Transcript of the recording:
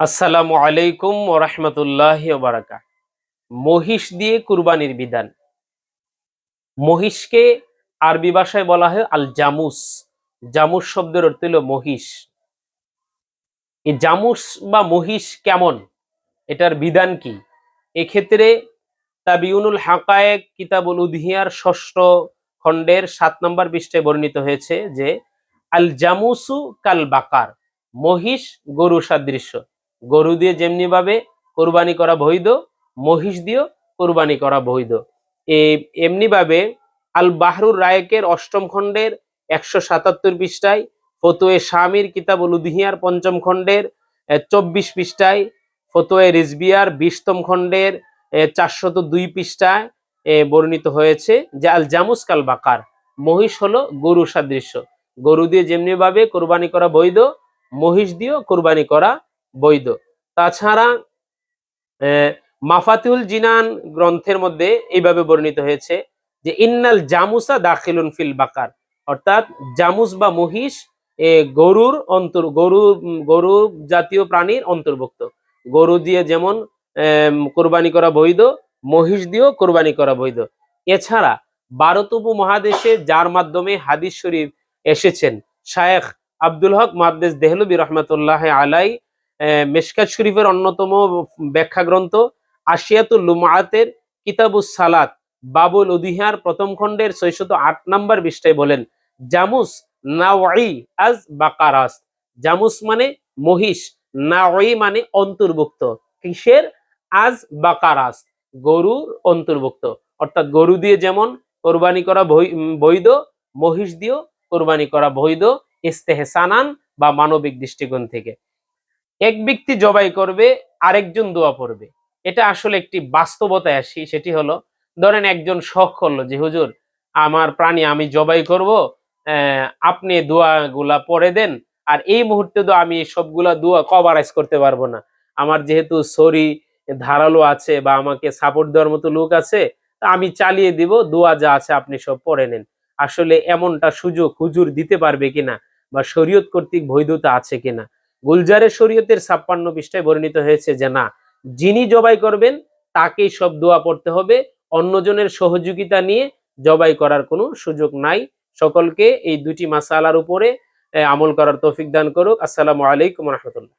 আসসালামু আলাইকুম ওরহমতুল্লাহ বারাকা মহিষ দিয়ে কুরবানির বিধান। মহিষকে আরবি ভাষায় বলা হয় আল জামুস জামুস শব্দের অর্থ হলো মহিষ। এই জামুস বা মহিষ কেমন? এটার বিধান কি? এক্ষেত্রে তাবিউনুল হাকায়েক কিতাবুল উদহিয়ার ষষ্ঠ খণ্ডের সাত নম্বর পৃষ্ঠে বর্ণিত হয়েছে যে আল জামুসু কাল বাকার মহিষ গরু সাদৃশ্য। গরু দিয়ে যেমনি ভাবে কোরবানি করা বৈধ, মহিষ দিয়েও কোরবানি করা বৈধ। এমনি ভাবে আল বাহরুর রায়কের অষ্টম খণ্ডের একশো সাতাত্তর পৃষ্ঠায়, ফতোয়ে স্বামীর কিতাবুল উদহিয়ার পঞ্চম খণ্ডের চব্বিশ পৃষ্ঠায়, ফতোয়ে রিজবিয়ার বিশতম খণ্ডের চারশত দুই পৃষ্ঠায় বর্ণিত হয়েছে যে আল জামুস কাল বাকার, মহিষ হলো গরু সাদৃশ্য। গরু দিয়ে যেমনিভাবে কোরবানি করা বৈধ, মহিষ দিয়েও কোরবানি করা বৈধ। তাছাড়া মাফাতিউল জিনান গ্রন্থের মধ্যে এইভাবে বর্ণিত হয়েছে যে, ইন্নাল জামুসা দাখিলুন ফিল বাকার। অর্থাৎ জামুস বা মহিষ, এ, গরুর অন্তর, গরু গরু জাতীয় প্রাণীর অন্তর্ভুক্ত। গরু দিয়ে যেমন কোরবানি করা বৈধ, মহিষ দিয়েও কোরবানি করা বৈধ। এছাড়া ভারত উপমহাদেশে যার মাধ্যমে হাদিস শরীফ এসেছেন, শায়েখ আব্দুল হক মাদ্দেস দেহলবি রহমতুল্লাহ আলাই মেশকাত শরীফের অন্যতম ব্যাখ্যা গ্রন্থ আশিয়াতুল লুমাতের কিতাবুস সালাত, বাবুল উদিহার প্রথম খণ্ডের ছয়শত আট নম্বর পৃষ্ঠায় বলেন, জামুস নাওয়াই আজ বাকারাস। জামুস মানে মহিষ নাওয়াই মানে অন্তর্ভুক্ত। কিসের? আজ বাকারাস, গরুর অন্তর্ভুক্ত। অর্থাৎ গরু দিয়ে যেমন কোরবানি করা বৈধ, মহিষ দিয়েও কোরবানি করা বৈধ, ইস্তেহসানান বা মানবিক দৃষ্টিকোণ থেকে। এক ব্যক্তি জবাই করবে, আরেকজন দোয়া পড়বে। এটা আসলে একটি বাস্তবতায় আসি, সেটি হলো, ধরেন একজন শখ করল যে, হুজুর, আমার প্রাণী আমি জবাই করব আপনি দোয়া গুলা পড়ে দেন, আর এই মুহূর্তে তো আমি সবগুলা দোয়া কভারাইজ করতে পারব না। আমার যেহেতু সরি ধারালো আছে বা আমাকে সাপোর্ট দেওয়ার মতো লোক আছে আমি চালিয়ে দিব, দোয়া যা আছে আপনি সব পড়ে নেন। আসলে এমনটা সুযোগ হুজুর দিতে পারবে কিনা বা শরীয়ত কর্তৃক বৈধতা আছে কিনা গুলজারের শরীয়তের ছাপ্পান্ন পৃষ্ঠায় বর্ণিত হয়েছে যে না, যিনি জবাই করবেন, তাকেই সব দোয়া পড়তে হবে। অন্যজনের সহযোগিতা নিয়ে জবাই করার কোনো সুযোগ নাই। সকলকে এই দুটি মাসালার উপরে আমল করার তৌফিক দান করুক। আসসালামু আলাইকুম রহমতুল্লাহ।